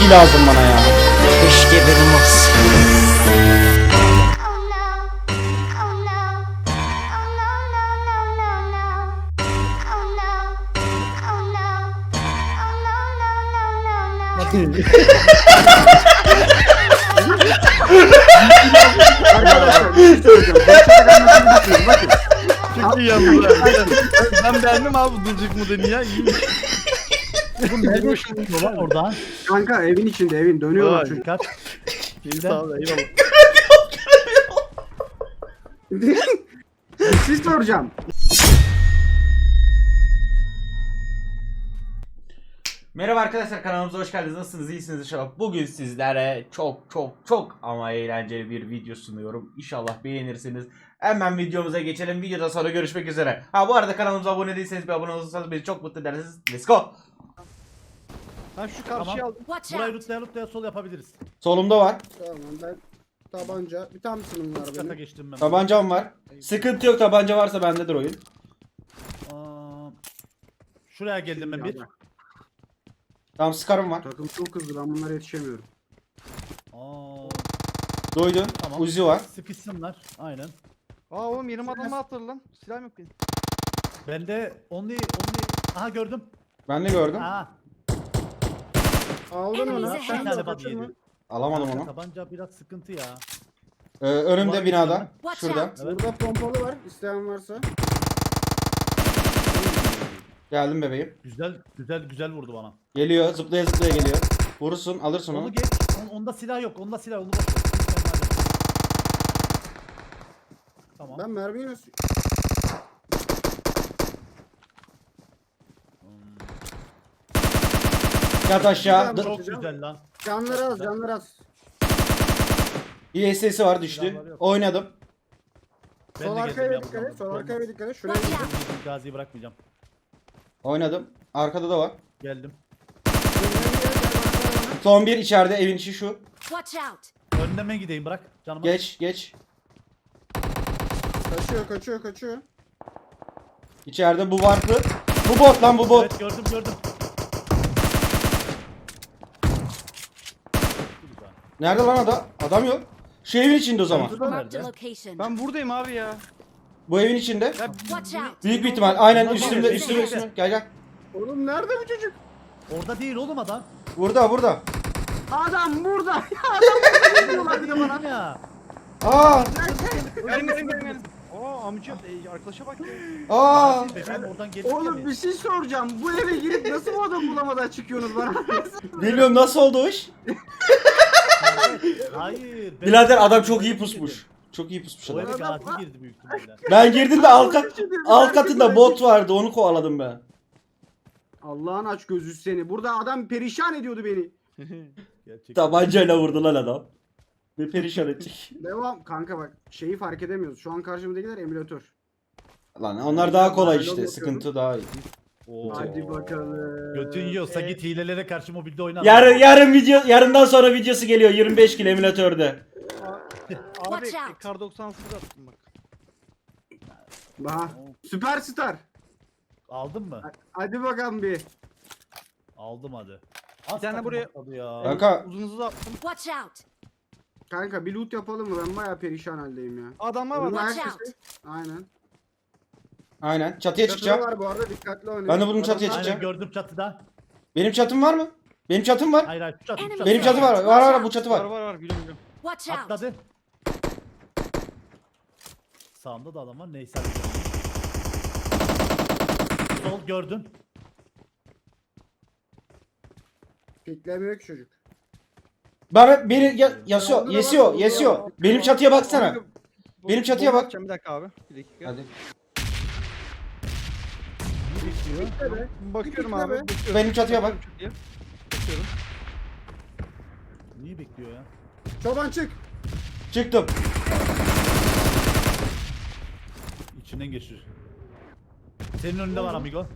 SMG lazım bana ya. Keşke benim olsa. Oh no. Oh no. Oh no, no, no, no, no. Oh no. Oh no. Oh no, no, no, no, no. Arkadaşlar bir şey söyleyeceğim. Başka gelmesini düşünün. Bakın. Çok iyi yaptılar. Ben- beğendim abi bu dulcuk modeli ya. İyi. Oğlum nerede çıkıyor lan oradan? Kanka evin içinde evin dönüyorlar Vay. çünkü. İyi sağ ol eyvallah. Şey soracağım. Merhaba arkadaşlar kanalımıza hoş geldiniz. Nasılsınız? İyisiniz inşallah. Bugün sizlere çok çok çok ama eğlenceli bir video sunuyorum. İnşallah beğenirsiniz. Hemen videomuza geçelim. Videodan sonra görüşmek üzere. Ha bu arada kanalımıza abone değilseniz bir abone olursanız beni çok mutlu edersiniz. Let's go. Ben şu karşıya Tamam. aldım. Watch Burayı out! rutlaya rutlaya sol yapabiliriz. Solumda var. Tamam ben tabanca bir tane sınırım var Üst kata benim. geçtim ben. Tabancam var. Sıkıntı yok tabanca varsa bendedir oyun. Aa, şuraya geldim ben bir. Tamam Scar'ım var. Takım çok hızlı ben bunlara yetişemiyorum. Aa, Duydun. Tamam. Uzi var. sıkışsınlar. Aynen. Aa oğlum yerim adamı attır lan. Silah yok benim. Ben de only only aha gördüm. Ben de gördüm. Aha. Aldın Enemies onu. ahead. Sen de tane body kaçırma. yedi. Alamadım onu. Tabanca biraz sıkıntı ya. Ee, önümde binada. Watch Şurada. out. Evet. Burada pompalı var. İsteyen varsa. Geldim bebeğim. Güzel güzel güzel vurdu bana. Geliyor. Zıplaya zıplaya geliyor. Vurursun. Alırsın onu. Onu geç. On- onda silah yok. Onda silah. Onu boş ver. Lütfen madem. Tamam. Ben mermiyi nasıl... Yat aşağı. D- Çok güzel lan. Canları az canları az. ISS'i var düştü. Oynadım. Ben Sol de arkaya dikkat et. Sol arkaya bir dikkat et. Şuraya Watch out! Gazi'yi bırakmayacağım. Oynadım. Arkada da var. Geldim. Son bir içeride evin içi şu. Watch out! Önden ben gideyim bırak. Canıma. Geç geç. Kaçıyor kaçıyor kaçıyor. İçeride bu vardı. Bu bot lan bu bot. Evet gördüm gördüm. Güzel. Nerede lan adam? Adam yok. Şu evin içinde o zaman. Çatıda Marked a nerede? location. Ben buradayım abi ya. Bu evin içinde. Ya Watch out! Büyük bir ihtimal. Aynen üstümde üstümde üstümde. Gel gel. Oğlum nerede bu çocuk? Orada değil oğlum adam. Burada burada. Adam burada. Adam burada diyor bana. Ya. Aa! gelin gelin gelin gelin. Aa amca e, arkadaşa bak ya. Aa! Bebeğim oradan gelip Oğlum bir şey soracağım. Bu eve girip nasıl bu adam bulamadan çıkıyorsunuz bana? Bilmiyorum nasıl oldu o iş. Hayır. ben- Birader adam çok iyi pusmuş. Çok iyi pusmuş O adam. eve Gazi girdi büyük ihtimalle. Ben girdim de alt, kat, alt katında bot vardı onu kovaladım ben. Allah'ın aç gözü seni. Burada adam perişan ediyordu beni. Gerçekten. Tabancayla vurdu lan adam. Ve perişan ettik. Devam. Kanka bak şeyi fark edemiyoruz. Şu an karşımızdakiler emülatör. Lan onlar daha kolay işte. Sıkıntı daha iyi. Oo. Hadi bakalım. Götün yiyorsa git hilelere karşı mobilde oyna. Yarın yarın video yarından sonra videosu geliyor 25 kilo emülatörde. Abi Watch out. kar 98 attım bak. Daha. Süperstar. Aldın mı? Hadi bakalım bir. Aldım hadi. Az tane buraya- atladı ya. Kanka Uzun hızlı attım. Watch out! Kanka bir loot yapalım mı? Ben bayağı perişan haldeyim ya. Adamlar var. Bunlar Watch herkesi- Aynen. Aynen çatıya Çatıda çıkacağım. var bu arada dikkatli oynayın. Ben de bunun çatıya Adamlar- çıkacağım. Aynen gördüm çatıda. Benim çatım var mı? Benim çatım var. Hayır hayır şu çatı. şu Benim çatı. Benim çatı var. Var var bu çatı Var var. var var biliyorum biliyorum. Watch out! Atladı. Sağımda da adam var. Neyse. Sol gördün. Piklemiyor ki çocuk. Bana beni ya, yasıyor, yesiyor, yesiyor. Benim çatıya baksana. Benim çatıya bak. Bir dakika abi. Bir dakika. Hadi. Be. Bakıyorum abi. be. bakıyorum. Benim çatıya bak. Bakıyorum. Niye bekliyor ya? Çoban çık. Çıktım. İçinden geçir. Senin önünde var amigo.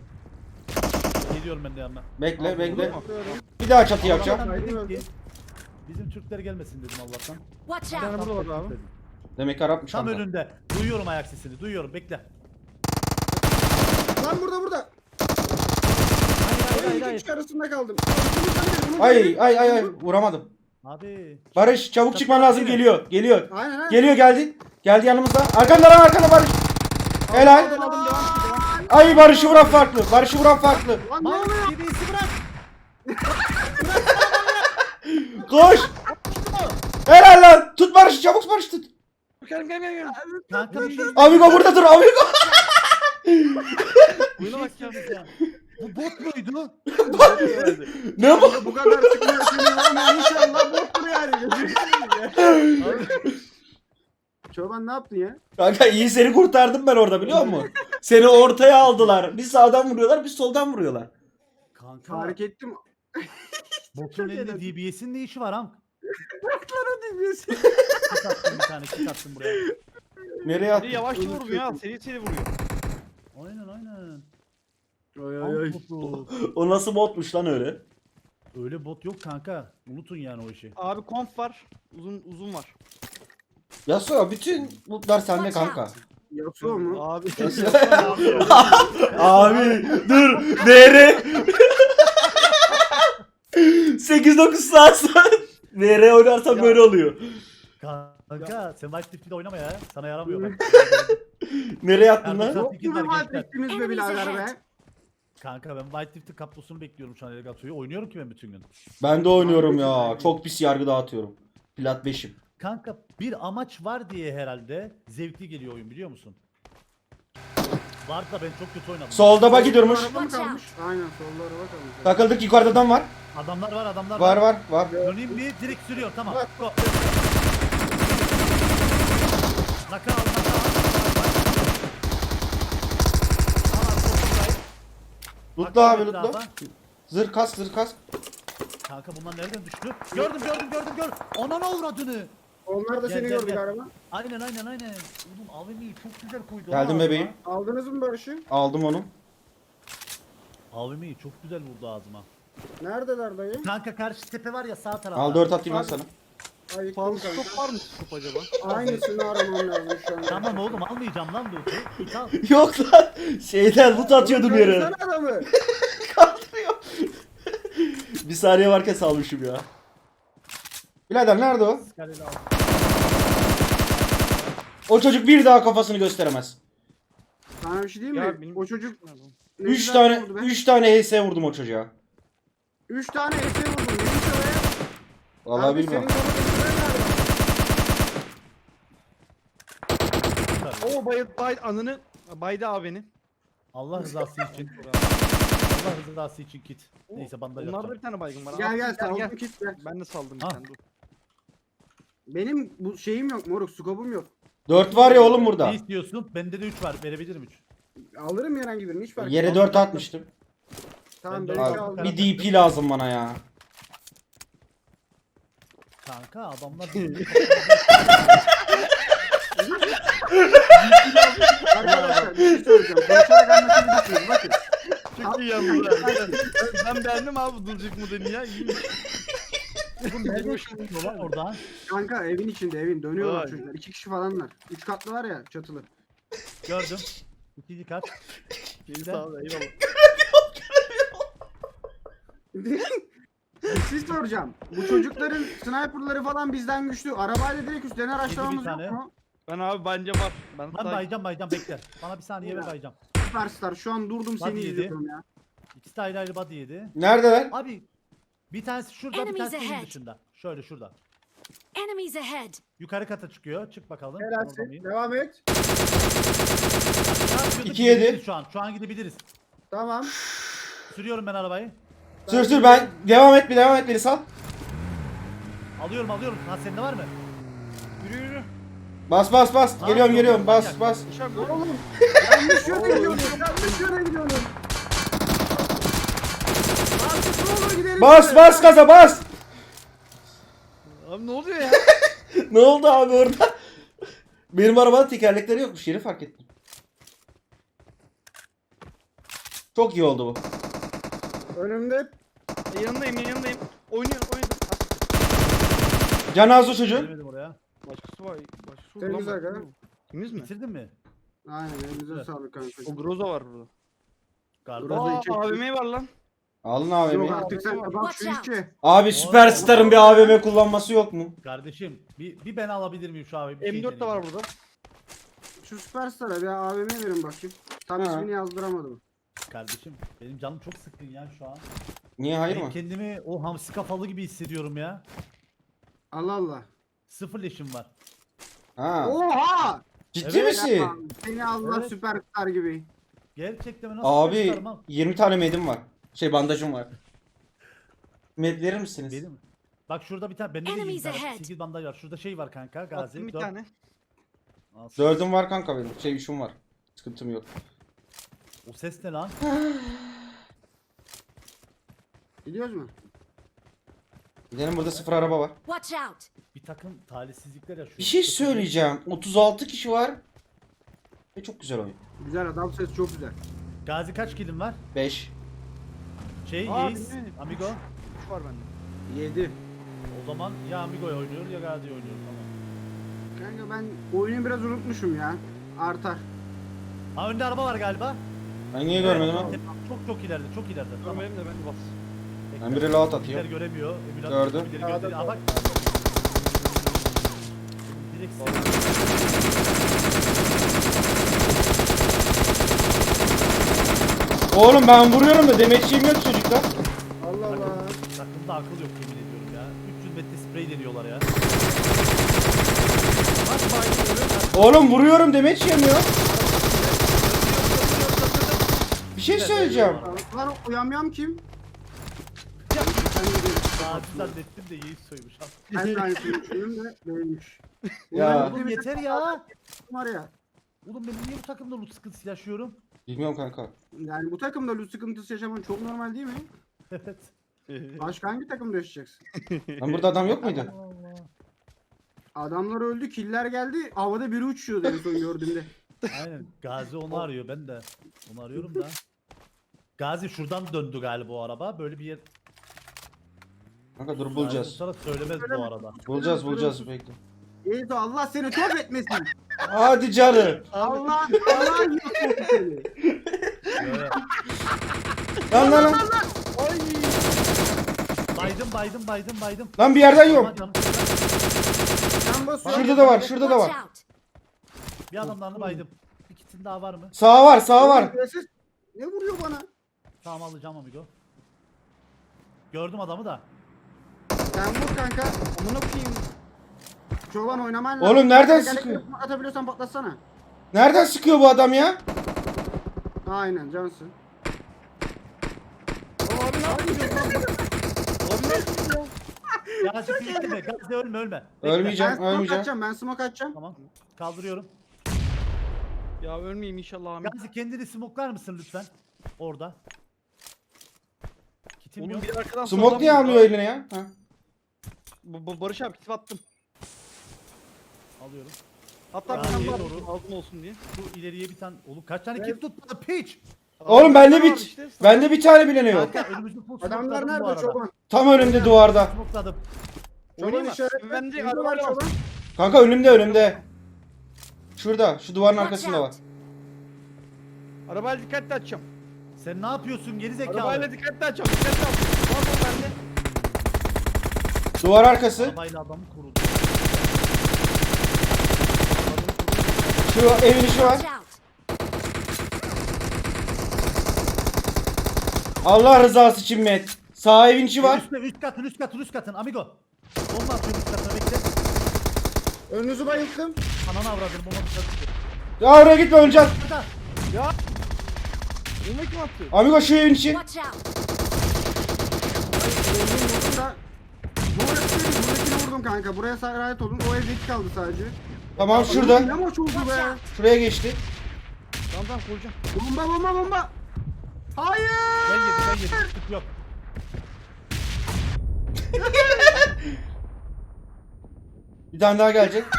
Geliyorum ben de yanına. Bekle, bekle. Bekliyorum. Bir daha çatı yapacağım. Allah'tan Haydi dedim öldü. ki, Bizim Türkler gelmesin dedim Allah'tan. Watch Bir tane out! burada var abi. Dedim. Demek Arapmış Tam kanka. önünde. Duyuyorum ayak sesini. Duyuyorum. Bekle. Lan burada burada. Hayır hayır iki arasında kaldım. Ay ay ay ay vuramadım. Abi. Barış çabuk çıkman lazım geliyor. Geliyor. Aynen aynen. Geliyor geldi. Geldi yanımızda. Arkanda lan arkanda Barış. Helal. Ay Barış'ı vuran farklı. Barış'ı vuran farklı. Lan ne oluyor? DBS'i bırak. Koş. Helal lan. Tut Barış'ı çabuk Barış tut. Gel gel gel şey Amigo burada dur Amigo. Oyuna bak ya. Bu bot muydu? ne bu? Bu kadar sıkma seni ama inşallah bottur yani. Çoban ne yaptın ya? Kanka iyi seni kurtardım ben orada biliyor musun? Seni ortaya aldılar. Bir sağdan vuruyorlar bir soldan vuruyorlar. Kanka Fark ettim. botun elinde DBS'in ne işi var am? Lan o Kit attım bir tane kit attım buraya. Nereye attın? yavaş vurmuyor ya. Seni seni vuruyor. Aynen aynen. Ay ay. botu. O nasıl botmuş lan öyle? Öyle bot yok kanka. Unutun yani o işi. Abi konf var. Uzun uzun var. Yasuo bütün botlar sende kanka. Yasuo mu? Abi. Abi dur. VR. 8-9 saat sonra VR oynarsan böyle oluyor. Kanka sen White Rift'de oynama ya. Sana yaramıyor bak. Nereye attın lan? Yok mu bir vaat ettiniz be birader be? Kanka ben White Rift'in kaplosunu bekliyorum şu an Elgato'yu. Oynuyorum ki ben bütün gün. Ben de oynuyorum ya. Çok pis yargı dağıtıyorum. Plat 5'im. Kanka bir amaç var diye herhalde zevkli geliyor oyun biliyor musun? Vardı da ben çok kötü oynadım. Solda. Araba mı kalmış? Aynen solda araba kalmış. Takıldık yukarıda adam var. Adamlar var adamlar Var var var. Döneyim bir direkt sürüyor tamam. Go naka al. Tamam, toplayın. Lutlu abi lutlu. etrafa. Zırh kas zırh kas. Kanka bunlar nereden düştü? Gördüm gördüm gördüm gördüm. Ananı avradını. Onlar da Gel, seni gel, gördü galiba. Aynen aynen aynen. Oğlum AVM'yi çok güzel koydu. Geldim bebeğim. ağzıma. Aldınız mı Barış'ı? Aldım onu. AVM'yi çok güzel vurdu ağzıma. Neredeler dayı? Kanka karşı tepe var ya sağ tarafta. Al 4 atayım ben sana. Ayıktım kanka. top var mı top acaba? Aynısını aramam lazım şu an. Tamam oğlum almayacağım lan loot'u. Al. Yok lan. Şeyden loot atıyordum yere. Sen adamı. Kaldırıyor. bir saniye varken salmışım ya. Birader nerede o? O çocuk bir daha kafasını gösteremez. Sana bir şey diyeyim mi? Ya benim- O çocuk 3 güzel tane vurdu be. 3 tane HS vurdum o çocuğa. Üç tane ese vurdum. Vallahi Abi bilmiyorum. Senin? Oo bay bay anını baydı abini. Allah rızası için. Allah rızası için kit. Neyse bandaj Bunlarda yapacağım. bir tane baygın var. Gel gel kit gel. Ben de saldım bir Ha. tane dur. Benim bu şeyim yok moruk skopum yok. 4 var ya oğlum burada. Ne istiyorsun? Bende de 3 var. Verebilirim 3. Alırım herhangi birini hiç fark Yere etmez. 4 atmıştım. Tamam Ben aldım. Bir DP lazım bana ya. Kanka adamlar Arkadaşlar bir şey söyleyeceğim. Konuşarak anlatabilirsiniz bakın. Çok iyi yalnız abi. Ben beğendim abi bu dulcuk modeli ya. İyi. nerede çıkıyorlar oradan? Kanka evin içinde evin dönüyorlar Vay. çocuklar. İki kişi falanlar. Üç katlı var ya çatılı. Gördüm. İkinci kat. Sağ ol eyvallah. Siz soracağım. Bu çocukların sniperları falan bizden güçlü. Arabayla direkt üstlerine araçlamamız bir tane. yok mu? Ben abi bence var. Ben Lan say- bayacağım bayacağım bekle. Bana bir saniye ver bayacağım. Süperstar şu an durdum seni Hadi yedi. izliyorum ya. İkisi de ayrı ayrı body yedi. Neredeler? Abi bir tanesi şurada bir Enemies tanesi ahead. dışında. Şöyle şurada. Enemies ahead! Yukarı kata çıkıyor. Çık bakalım. Helalsin. Devam et. Aşağı atıyorduk, İki yedi. gidebiliriz Şu an. Şu an gidebiliriz. Tamam. Sürüyorum ben arabayı. Sür sür ben devam et bir devam et beni sal. Alıyorum alıyorum. Ha sende var mı? Yürü yürü. Bas bas bas. Ha, Geliyorum yok, geliyorum. yok, Bas bas. Şak Oğlum yanlış yöne gidiyorsun. Yanlış yöne gidiyorsun. Artık ne olur gidelim. Bas bas gaza bas. Abi ne oluyor ya? ne oldu abi orada? Benim arabanın tekerlekleri yokmuş. Yeni fark ettim. Çok iyi oldu bu. Önümde E, yanındayım yanındayım. Oynuyor oynuyor. Can az o çocuğun. Gelemedim oraya. Başkası var. Başkası var. Temiz Ulan aga. Temiz mi? Bitirdin mi? Aynen elinize sağlık kanka. O Groza var burada. Kardeş. Groza Aa. AVM var lan. Alın Yok AVM'yi. artık sen bak şu işçi. Abi süperstarın bir AVM kullanması yok mu? Kardeşim bir, bir ben alabilir miyim şu abi? Bir şey M4 de var burada. Şu süperstara bir AVM verin bakayım. Tam Ha. ismini yazdıramadım. Kardeşim benim canım çok sıkkın ya şu an. Niye hayır Ben mı? kendimi o hamsi kafalı gibi hissediyorum ya. Allah Allah. Sıfır leşim var. Ha. Oha! Ciddi Evet. misin? Seni Allah Evet. süperstar gibi. Gerçekten ben nasıl Abi süperstarım abi? 20 tane medim var. Şey bandajım var. Med verir misiniz? Benim. Bak şurada bir tane bende de Enemies 20 tane ahead. 8 bandaj var. Şurada şey var kanka Gazi. Attım bir dört- tane. Al. Dördüm var kanka benim. Şey üçüm var. Sıkıntım yok. O ses ne lan? Biliyoruz mu? Gidelim burada sıfır araba var. Watch out! Bir takım talihsizlikler yaşıyor. Bir şey söyleyeceğim. 36 kişi var. Ve çok güzel oyun. Güzel adam ses çok güzel. Gazi kaç kilim var? 5. Şey Aa, Yeis, bilmiyorum. Amigo. Üç var bende. 7. O zaman ya Amigo'ya oynuyor ya Gazi'ye oynuyor tamam. Kanka ben oyunu biraz unutmuşum ya. Artar. Ha önde araba var galiba. Ben niye görmedim Evet, ama? Çok çok ileride, çok ileride. Tamam. Görmeyelim de ben bas. Ben bir reload Bizler atıyor. göremiyor. Emülatör Gördüm. birileri gösteriyor. Aa bak. Direkt Oğlum ben vuruyorum da demetçiyim yok çocuklar. Allah Allah. Takımda akıl yok yemin ediyorum ya. 300 metre sprey deniyorlar ya. Oğlum vuruyorum demeç yanıyor. Şey söyleyeceğim. Lan o yamyam kim? Gazi zannettim de Yeis soymuş. Ben de aynısını düşündüm de değilmiş. Ya. Oğlum yeter ya. Var ya. Oğlum ben niye bu takımda loot sıkıntısı yaşıyorum? Bilmiyorum kanka. Yani bu takımda loot sıkıntısı yaşaman çok normal değil mi? Evet. Başka hangi takımda yaşayacaksın? Lan burada adam yok muydu? Allah. Adamlar öldü, killer geldi. Havada biri uçuyordu en son gördüğümde. Aynen. Gazi onu arıyor ben de. Onu arıyorum da. Gazi şuradan döndü galiba o araba. Böyle bir yer. Kanka dur Gazi bulacağız. Sana söylemez bu arada. Bulacağız bulacağız bekle. İyi de Allah seni top etmesin. Hadi canım. Allah Allah yok seni. Böyle. Lan lan lan. Baydım baydım baydım baydım. Lan bir yerden yok. Sen basıyorsun. Şurada da var şurada da Watch var. out! Bir adamlarını baydım. Bir kitin daha var mı? Sağa var sağa var. Ne vuruyor bana? Tamam alacağım amigo. Gördüm adamı da. Sen vur kanka. Amına koyayım. Çoban oynaman Oğlum nereden gel- sıkıyor? Atabiliyorsan patlatsana. Nereden sıkıyor bu adam ya? Aynen cansın. Abi ne yapıyorsun lan? Abi ne yapıyorsun ya? Gazi fiitleme. Gazi ölme ölme. Ölmeyeceğim Ben smoke ölmeyeceğim. atacağım, ben smoke atacağım. Tamam. Kaldırıyorum. Ya ölmeyeyim inşallah amin. Gazi kendini smoklar mısın lütfen? Orada. Kitim Oğlum yok. bir arkadan Smoke soldan niye vurdu. almıyor eline ya? Ha. Bu, bu Barış abi kitap attım. Alıyorum. Hatta bir tane iyi daha doğru. attım, olsun diye. Şu ileriye bir tane. Oğlum kaç tane kim tutmadı? Piç. Oğlum bende bir işte, bende bir tane bile ne yok. Kanka önümüzü full Adamlar smokladım bu nerede arada. çoban? Tam önümde duvarda. Smokladım. Oynayayım Çoban mı? var arabayla çoban. Kanka önümde önümde. Şurada şu duvarın arkasında var. out! Arabayla dikkatli açacağım. Sen ne yapıyorsun geri zekalı? Arabayla dikkatli açacağım. Dikkatli açacağım. Var mı bende? Duvar arkası. Arabayla adamı korudu. Şu evin içi var. Watch out! Allah rızası için met. Sağ evin içi var. Üst, üst katın üst katın üst katın amigo. Bomba atıyorum üst katına bekle. Önünüzü bayılttım. Ananı avradım bomba dışarı çıktı. Ya oraya gitme öleceksin. Burada. Bomba kim attı? Amigo şu evin içi. Watch out! Vurdum vurdum da. Bu herifleri buradakini vurdum kanka. Buraya sahip olun. O evdeki kaldı sadece. Tamam Ne şurada. maç oldu be. Şuraya geçti. Tamam tamam koruyacağım. Bomba bomba bomba. Hayır. Ben yedim ben yedim. Sıkıntı yok. Bir tane daha gelecek.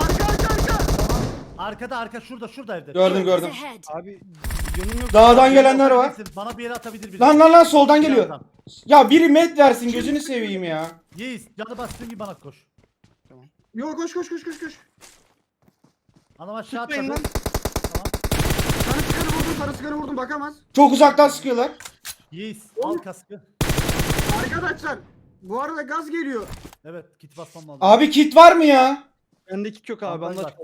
Arka arka arka. Arkada arka şurada şurada evde. Gördüm gördüm. Abi canım yok. Dağdan gelenler var. Bana bir yere atabilir biri. Lan lan lan soldan geliyor. Ya biri med versin gözünü seveyim ya. Yeis canı bastığın gibi bana koş. Yo koş koş koş koş koş. Adam aşağı Tutmayın atladı. lan. Tamam. Sana çıkarı vurdum. sarı sıkanı vurdum bakamaz. Çok uzaktan sıkıyorlar. Yiğit al kaskı. Arkadaşlar bu arada gaz geliyor. Evet kit basmam lazım. Abi kit var mı ya? Bende kick yok abi. Var.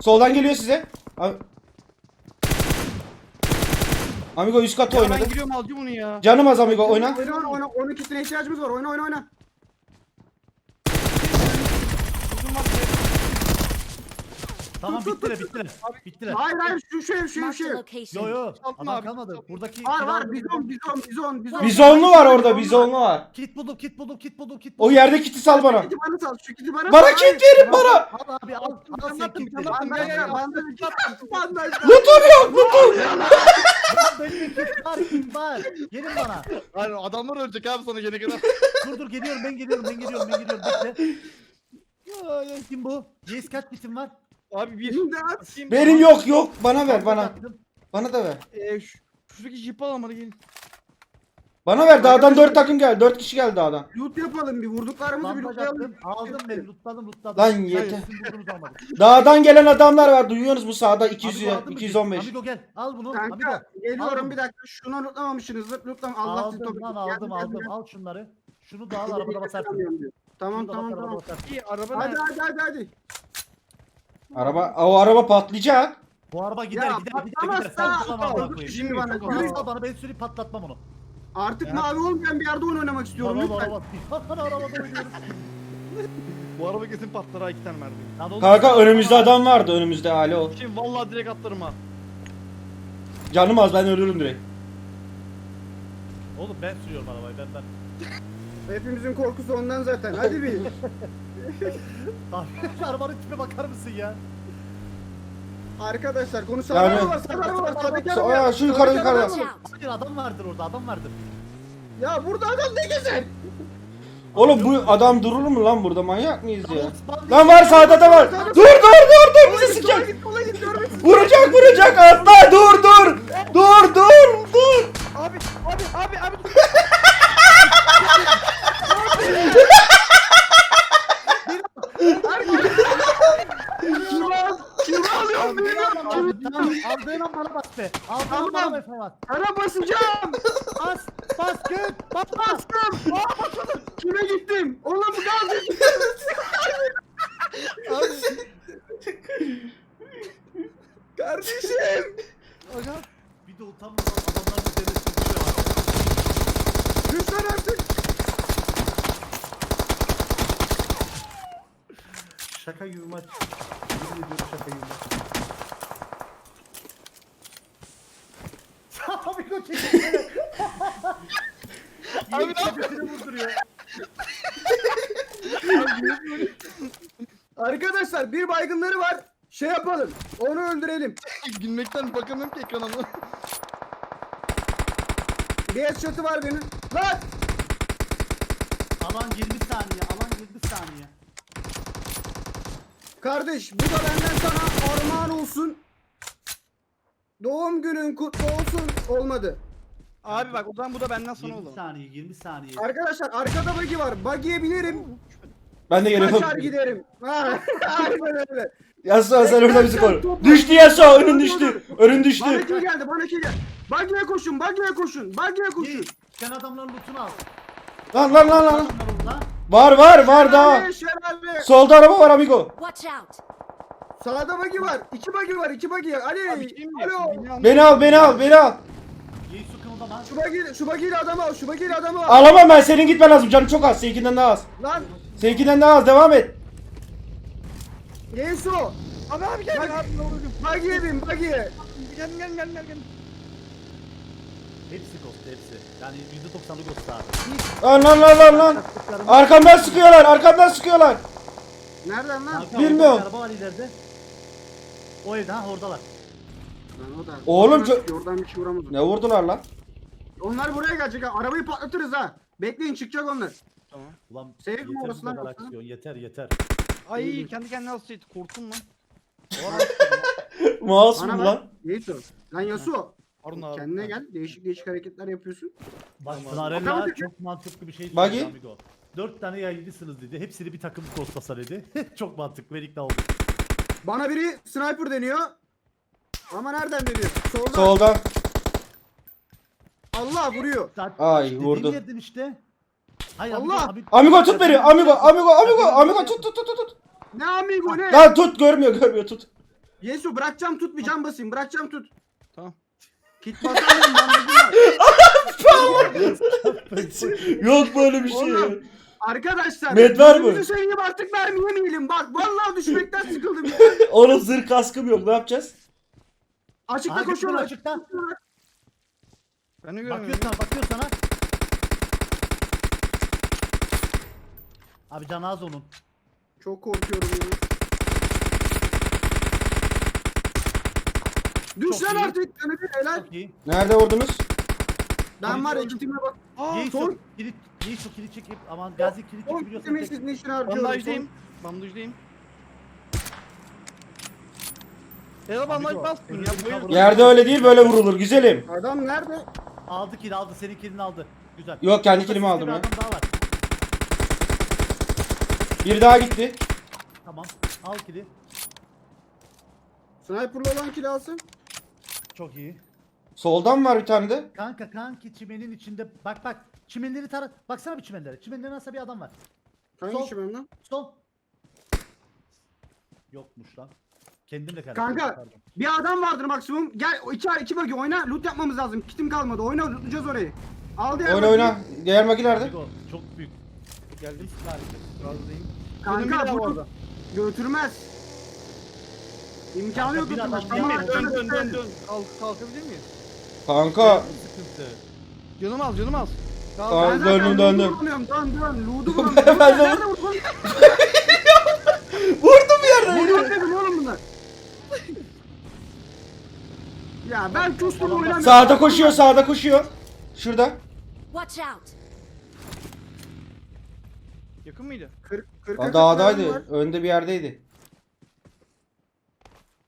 Soldan geliyor size. Abi- Amigo üst kata oynadı. ben giriyorum alacağım onu ya. Canım az Amigo oyna. Oyna oyna oyna. Onun kitine ihtiyacımız var. Oyna oyna oyna. Uzun var bir de. Tamam bittiler bittiler. Bittiler. Hayır hayır şu şey şu Marked şey. a location. Yo yo adam abi. kalmadı. Buradaki Var var bizon bizon bizon bizon. Bizonlu var orada bizonlu var. Kit buldum kit buldum kit buldum kit O buldum. yerde kiti sal bana. Kiti bana sal. Şu kiti bana Bana kit verin bana. Al abi al. Al sen Anlattım, kit anlattım. Bandaj ver, bandaj bandaj. Lootum yok lootum. Benim kit var kit var. Gelin bana. Hayır adamlar ölecek abi sana gene kadar. Dur dur geliyorum ben geliyorum ben geliyorum ben geliyorum bekle. Kim bu? Yiğit kaç kitim var? Abi bir. İmdat. Benim yok yok. Bana ver bana. Bana da ver. Eee şu. Şuradaki jip al ama gelin. Bana ver. Dağdan 4 takım geldi. 4 kişi geldi dağdan. Loot yapalım bir vurduklarımızı bir lootlayalım. Aldım ben lootladım lootladım. Lan yeter. Dağdan gelen adamlar var. Duyuyorsunuz mu sağda 200 Amigo aldın mı kit? 215. Amigo gel al bunu. Amigo. Kanka geliyorum Aldım. bir dakika. Şunu lootlamamışsınızdır. Lootlam Allah sizi Aldım toplayın. lan aldım aldım al şunları. Şunu da al arabada basarsın. Tamam tamam tamam. İyi araba Hadi hadi hadi hadi. Araba o araba patlayacak. Bu araba gider Ya, gider gider gider. patlamazsa- koyayım. Şimdi bana Yürü al bana ben sürüp patlatmam onu. Artık mavi olmayan bir yerde oyun oynamak istiyorum Araba lütfen. araba. Arabada oynuyorum. Bu araba kesin patlar ha iki tane mermi. Lan oğlum, Kanka önümüzde adam vardı önümüzde alo. Şimdi vallahi direkt atlarım ha. Canım az ben ölürüm direkt. Oğlum ben sürüyorum arabayı ben ben. Hepimizin korkusu ondan zaten. Hadi bir. Abi, Arabanın tipe bakar mısın ya? Arkadaşlar konu sağda Yani- var, sağda var, sağdaki Sa- araba. Aa, şu yukarı, Sağdaki yukarı. araba. Out. Hayır adam vardır orada adam vardır. Ya burada adam ne gezer? Oğlum bu adam durur mu lan burada manyak mıyız ya? Lan var sağda da var. Dur dur dur dur bizi Sola sıkacak. git, sola git, görmesin. Vuracak vuracak atla dur dur. Dur dur dur. Abi abi abi abi. Kimi al? Kimi alıyorum beni? Abi, tamam aldığın an bana bas be. Aldığın an Tamam. bana Efe bas. Sana basacağım. Bas bas git. Bas bas. Bastım. Aa basadım. Kime gittim? Oğlum gaz Kardeşim. Aga. Bir de utanmadan adamlar bir dene sürtüyor. Lütfen artık. Şaka gibi maç. Ediyorum şaka gibi maç. Amigo çekilsene. Abi Abi ne yapıyorsun? vurduruyor. Arkadaşlar bir baygınları var. Şey yapalım. Onu öldürelim. Gülmekten bakamıyorum ki ekrana. Bir headshot'ı var benim. Lan! Alan 20 saniye. Alan 20 saniye. Kardeş bu da benden sana armağan olsun. Doğum günün kutlu olsun. Olmadı. Abi bak o zaman bu da benden sonra 20 oldu. saniye 20 saniye. Arkadaşlar arkada buggy var. Buggy'ye binerim. Ben de Kaçar geliyorum. giderim. Ha, Aynen öyle. Yasuo sen orada bizi koru. Düştü Yasuo önün düştü. Önün düştü. Bana kill geldi. Bana kill geldi. Buggy'ye koşun. Buggy'ye koşun. Buggy'ye koşun. Yiğit, Sen adamların lootunu al. Lan lan lan lan. Adamlar orada. Var var var daha. Şelale, şelale. Solda araba var amigo. Watch out. Sağda buggy var. İki buggy var. iki buggy. Ali. Abi kim mi? Alo. Beni al. Beni al beni al beni al. Yiğit su kımıldama. Şu buggy, şu buggy ile adamı al. Şu buggy ile adamı al. Alamam ben senin gitmen lazım canım çok az. Seninkinden daha az. Lan. Seninkinden daha az devam et. Yesu. Abi abi gel Bak- abi. Buggy'ye bin. Buggy'ye. Gel gel gel gel gel. Hepsi. Yani %90'ı ghost abi. Lan lan lan lan lan. Arkamdan sıkıyorlar arkamdan sıkıyorlar. Nereden lan? Kanka, Bilmiyorum. orada bir Araba var ileride. O evde ha oradalar. Lan o da. Oğlum Oradan- Oradan bir şey vuramaz. Ne vurdular lan? Onlar buraya gelecek ha. Arabayı patlatırız ha. Bekleyin çıkacak onlar. Ulan Save mi yeter orası bu lan kadar yoksa? aksiyon yeter yeter. Ay kendi kendine nasıl korktum lan. Masum Bana lan. Yesu. Lan Yasu. Pardon abi. Kendine gel. Değişik değişik hareketler yapıyorsun. Bak Tamam. Çok mantıklı bir şey söyledi amigo. Dört tane yayıncısınız dedi. Hepsini bir takım ghostlasa dedi. çok mantıklı. Ben ikna oldum. Bana biri sniper deniyor. Ama nereden deniyor? Soldan. Soldan. Allah vuruyor. Zaten Ay, dediğin vurdu. yerden işte. Hayır, Allah! Amigo, Amigo tut beni. Amigo, amigo, amigo, amigo tut tut tut tut, tut. Ne amigo ne? Lan tut görmüyor görmüyor tut. Yesu bırakacağım tut bir can basayım. Bırakacağım tut. Kit basamıyorum bandajım var. Yok böyle bir şey. Oğlum, Arkadaşlar. Med var mı? gözünüzü seveyim artık mermi yemeyelim. Bak vallahi düşmekten sıkıldım. Onun zırh kaskım yok ne yapacağız? Açıkta Açıkta koşuyorlar. açıkta. Ben de Bakıyor görmüyorum. sana bakıyor sana. Abi canı az onun. Çok korkuyorum ya. Düş Çok lan iyi. artık. Canı bir helal. Çok iyi. Nerede vurdunuz? Ben var ya bak. Yiğit son- çok kilit, Yiğit çok kilit çekip aman Gazi kilit Son çekebiliyorsun. kitime tek. siz ne işine harcıyorum. Bandajdayım. Bandajdayım. Ela bandaj Amigo, bas. önünü Ya buyur. kavur. Yerde öyle değil böyle vurulur güzelim. Adam nerede? Aldı kill aldı senin killini aldı. Güzel. Yok, kendi Burada killimi aldım bir ya. adam daha var. Bir daha gitti. Tamam al kili. Sniper'lı olan kill alsın. Çok iyi. Soldan var bir tane de. Kanka kanki çimenin içinde bak bak. Çimenleri tara. Baksana bir çimenlere. Çimenlerin arasında bir adam var. Hangi Sol. çimen lan? Sol. Yokmuş lan. Kendim de Kanka. karıştırdım, pardon. Bir adam vardır maksimum. Gel o iki iki bölge oyna. Loot yapmamız lazım. Kitim kalmadı. Oyna lootlayacağız orayı. Al diğer Oyna oyna. Diğer magi nerede? Amigo, çok büyük. Geldim. Razıyım. Kanka bir daha bu götürmez. İmkanı yok bir götürmez. adam Tamam yemin- Dön dön dön dön. Kalk, kalkabilir miyiz? Kanka. Sıkıntı. Canım az canım az. Kalk. Tamam. Ben zaten Döndüm, loot'u döndüm. vuramıyorum. Dön dön. Loot'u Ben vuramıyorum. de- Nerede vurdun? Vurdum yerden. Vurdum dedim oğlum bunlar. Ya ben kustum oynamıyorum. Sağda koşuyor sağda koşuyor. Şurada. Watch out! Yakın mıydı? Kırk, kırk, O kırk dağdaydı. Önde bir yerdeydi.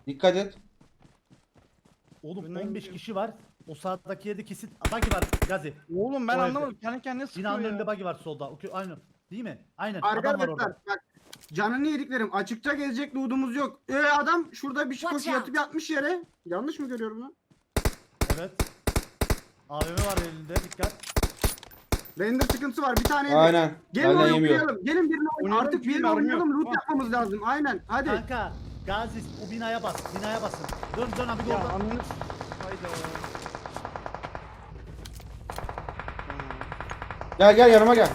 Dikkat et. Oğlum Önden 15 gidiyor. kişi var. O sağdaki yerde kesin. Bagi var Gazi. Oğlum ben O evde. anlamadım. Kendi kendine sıkıyor Binanın ya. önünde bagi var solda. Okey, Aynen. Değil mi? Aynen. Adam var Arkadaşlar orada. bak canını yediklerim açıkta gezecek loot'umuz yok. Ee, adam şurada bir şey Watch koşu out. yatıp yatmış yere. Yanlış mı görüyorum lan? Evet. AVM var elinde. Dikkat. Render sıkıntısı var bir tane. yedi. Aynen. Gelin onu yemiyor. oynayalım. Gelin birini oynayalım. Oynayalım, Artık kim birini mermi oynayalım. yok. Loot Tamam. yapmamız lazım. Aynen. Hadi. Kanka. Gazi o binaya bas. Binaya basın. Dön dön abi Ya orada. ananı. Hayda. Gel gel yanıma gel.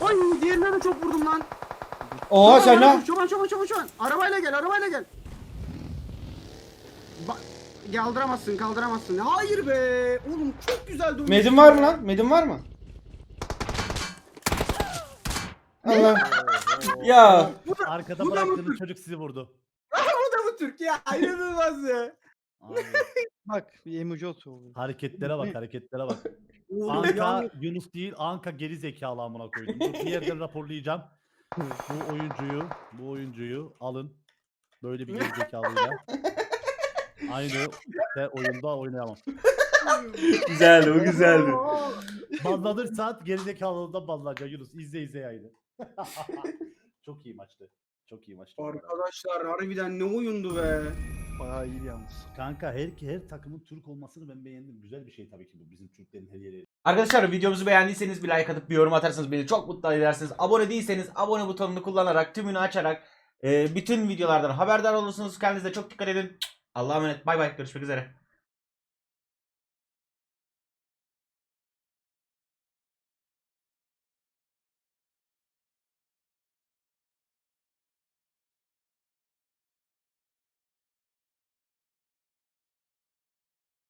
Oy diğerine de çok vurdum lan. Oha sen ne? Çoban çoban çoban çoban. Arabayla gel arabayla gel. Bak kaldıramazsın kaldıramazsın. Hayır be. Oğlum çok güzel dönmüş. Medin var mı lan? Medin var mı? Allah. Ya Arkada Bu da mı bıraktığınız Türk? çocuk sizi vurdu. Bu da mı Türk ya? İnanılmaz ya. Abi, Bak bir emoji atıyor. hareketlere bak hareketlere bak. Anka. Yunus değil Anka geri zekalı amına koydum. Dur bir yerden raporlayacağım. Bu oyuncuyu, bu oyuncuyu alın. Böyle bir geri zekalıyla. Aynı de oyunda oynayamam. güzeldi o güzeldi. Banlanırsan geri zekalılığından banlanacak Yunus. İzle izle yayını. Çok iyi maçtı. Çok iyi maçtı. Arkadaşlar harbiden ne oyundu be. Bayağı iyi yalnız. Kanka her her takımın Türk olmasını ben beğendim. Güzel bir şey tabii ki bu bizim Türklerin her yeri. Arkadaşlar videomuzu beğendiyseniz bir like atıp bir yorum atarsanız beni çok mutlu edersiniz. Abone değilseniz abone butonunu kullanarak tümünü açarak e, bütün videolardan haberdar olursunuz. Kendinize çok dikkat edin. Allah'a emanet. Bay bay. Görüşmek üzere.